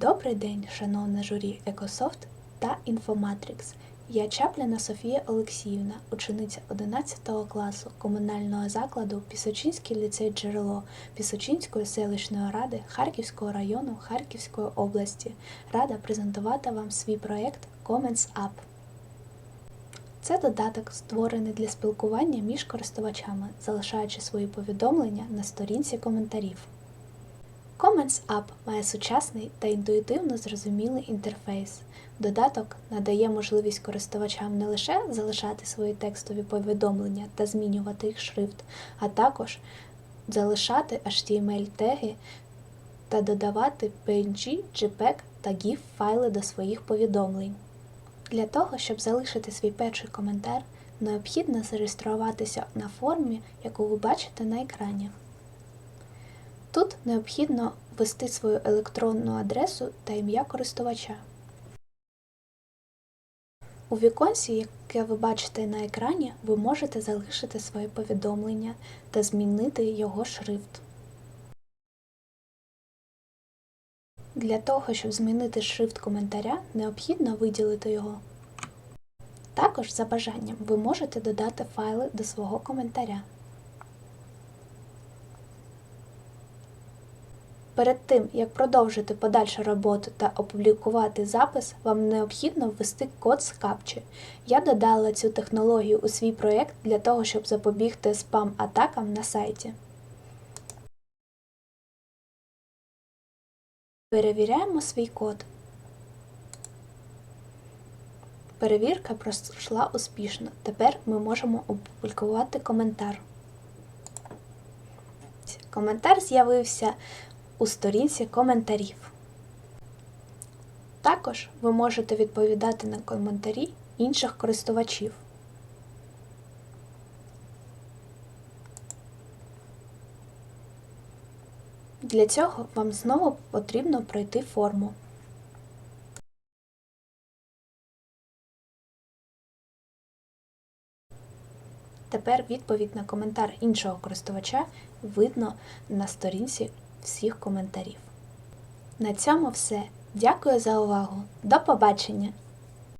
Добрий день, шановне журі Екософт та Інфоматрікс. Я Чапліна Софія Олексіївна, учениця 11 класу комунального закладу Пісочинський ліцей Джерело Пісочинської селищної ради Харківського району Харківської області. Рада презентувати вам свій проєкт Comments Up. Це додаток, створений для спілкування між користувачами, залишаючи свої повідомлення на сторінці коментарів. Comments App має сучасний та інтуїтивно зрозумілий інтерфейс. Додаток надає можливість користувачам не лише залишати свої текстові повідомлення та змінювати їх шрифт, а також залишати HTML-теги та додавати PNG, JPEG та GIF файли до своїх повідомлень. Для того, щоб залишити свій перший коментар, необхідно зареєструватися на формі, яку ви бачите на екрані. Тут необхідно ввести свою електронну адресу та ім'я користувача. У віконці, яке ви бачите на екрані, ви можете залишити своє повідомлення та змінити його шрифт. Для того, щоб змінити шрифт коментаря, необхідно виділити його. Також, за бажанням, ви можете додати файли до свого коментаря. Перед тим, як продовжити подальшу роботу та опублікувати запис, вам необхідно ввести код з капчі. Я додала цю технологію у свій проєкт для того, щоб запобігти спам-атакам на сайті. Перевіряємо свій код. Перевірка пройшла успішно. Тепер ми можемо опублікувати коментар. Коментар з'явився у сторінці коментарів. Також ви можете відповідати на коментарі інших користувачів. Для цього вам знову потрібно пройти форму. Тепер відповідь на коментар іншого користувача видно на сторінці всіх коментарів. На цьому все. Дякую за увагу. До побачення!